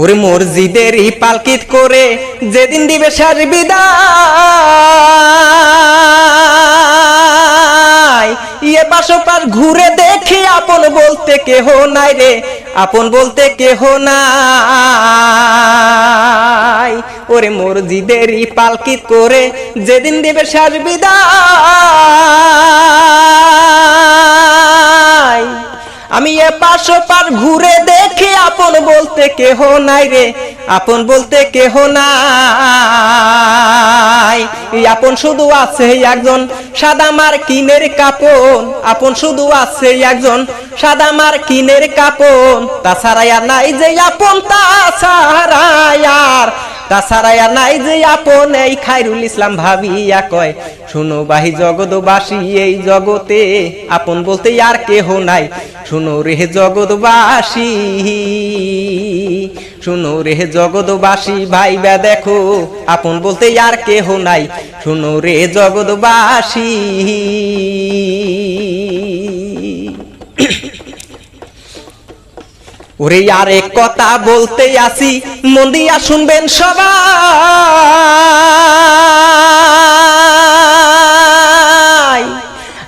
ওরে মসজিদের ই পালকিত করে যেদিন দিবে সার বিদায়। ইয়ে পাশোপাশ ঘুরে দেখি আপন বলতে কেহ নাই রে, আপন বলতে কেহ নাই। ওরে মসজিদের ই পালকিত করে যেদিন দিবে সার বিদায়। আমি এ পাশো পার ঘুরে দেখি আপন বলতে কেহ নাই রে, আপন বলতে কেহ নাই। আপন শুধু আছে একজন সাদা মার কিনের কাপন, আপন শুধু আছে একজন সাদা মার কিনের কাপন। তাছাড়া আর নাই যে আপন, তাছাড়া আর তাছাড়া আর নাই যে আপন, এই খাইরুল ইসলাম ভাবিয়া কয়, শুনো বাহি জগৎবাসী, এই জগতে আপন বলতে আর কেহ নাই। শুনো রে জগৎবাসী, শুনো রে জগৎবাসী, ভাইবা দেখো, আপন বলতে আর কেহ নাই। শুনো রে জগৎবাসী ওরে আর এক কথা বলতে আসি, মন দিয়া শুনবেন সবাই।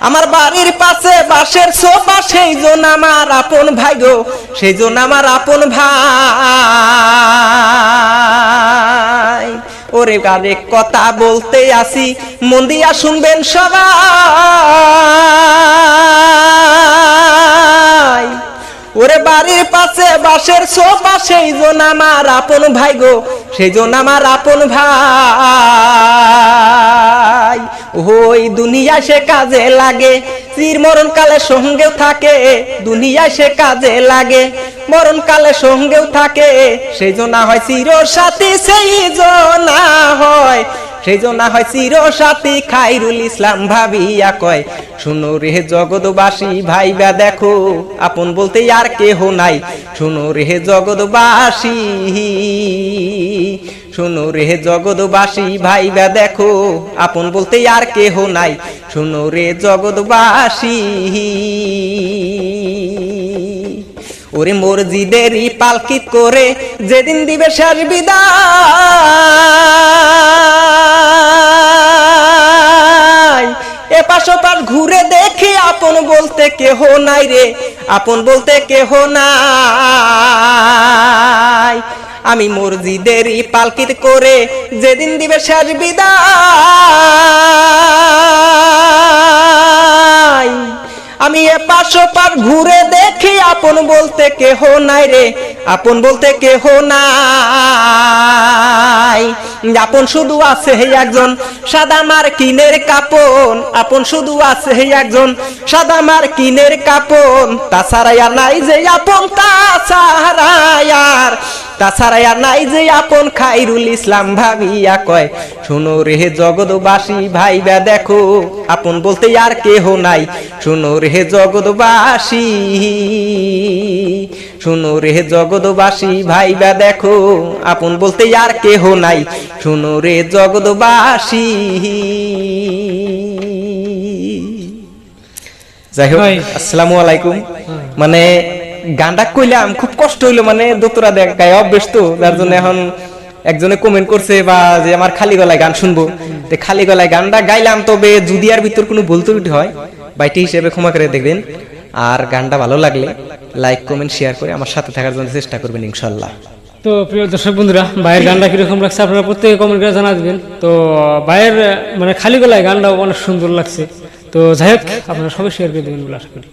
আমার বাড়ির পাশে বাসের সোফা, সেই জন আমার আপন ভাই গো, সেই জন আমার আপন ভাই। ওরে আরেক কথা বলতে আসি, মন দিয়া শুনবেন সবাই। ওরে বাড়ির পাশে বাসের সোফা, সেই জন আমার আপন ভাই গো, সেই জন আমার আপন ভাই। ওই দুনিয়া সে কাজে লাগে চির মরণ কালে সঙ্গেও থাকে দুনিয়া সে কাজে লাগে মরণ কালে সঙ্গেও থাকে, সেই জন্য হয় চির সাথী সেই জন্য হয় সেই জন্য হয় চির সাথী খাইরুল ইসলাম ভাবিয়া কয়, শুনো রে জগৎবাসী, ভাইবা দেখো, আপন বলতে আর কেহ নাই। শুনো রে জগৎবাসী, শুনো রে জগৎবাসী, ভাইবা দেখো, আপন বলতে আর কেহ নাই। শুনো রে জগৎবাসী ওরে মসজিদেরই পালকিত করে যেদিন দিবে শেষ বিদায়। এ পাশ ওপাশ ঘুরে দেখি আপন বলতে কেহ নাই রে, আপন বলতে কেহ নাই। আমি মসজিদেরই পালকিত করে যেদিন দিবে শেষ বিদায়। ঘুরে দেখি আপন বলতে কেহ নাই রে। আপন বলতে কেহ নাই। আপন শুধু আছে একজন সাদা মার কিনের কাপন। আপন শুধু আছে একজন সাদা মার কিনের কাপন। তাছাড়া নাই যে আপন, তাছাড়া তাছাড়া নাই যে আপন খাইরুল ইসলাম ভাবিয়া কয় শুনো রে জগৎবাসী ভাইবা দেখো আপন বলতে আর কেহ নাই শুনো রে জগৎবাসী শুনো রে জগৎবাসী ভাইবা দেখো আপন বলতে আর কেহ নাই শুনো রে জগৎবাসী যাই হোক। আসসালামু আলাইকুম মানে গানটা কইলাম খুব কষ্ট হইল মানে দোতরা দেখায় অভ্যেস তো যার জন্য এখন একজনে কমেন্ট করছে বা যে আমার খালি গলায় গান শুনব। তো খালি গলায় গানটা গাইলাম, তবে যদি আর ভিতর কোনো ভুল ত্রুটি হয়, বাইটি হিসেবে ক্ষমা করে দেখবেন। আর গানটা ভালো লাগলে লাইক কমেন্ট শেয়ার করে আমার সাথে থাকার জন্য চেষ্টা করবেন ইনশাল্লাহ। তো প্রিয় দর্শক বন্ধুরা, ভাইয়ের গানটা কীরকম লাগছে আপনারা প্রত্যেকে কমেন্ট করে জানা দেবেন। তো ভাইয়ের মানে খালি গলায় গানটাও অনেক সুন্দর লাগছে। তো যাই হোক, আপনারা সবাই শেয়ার করে দেবেন বলে আশা করি।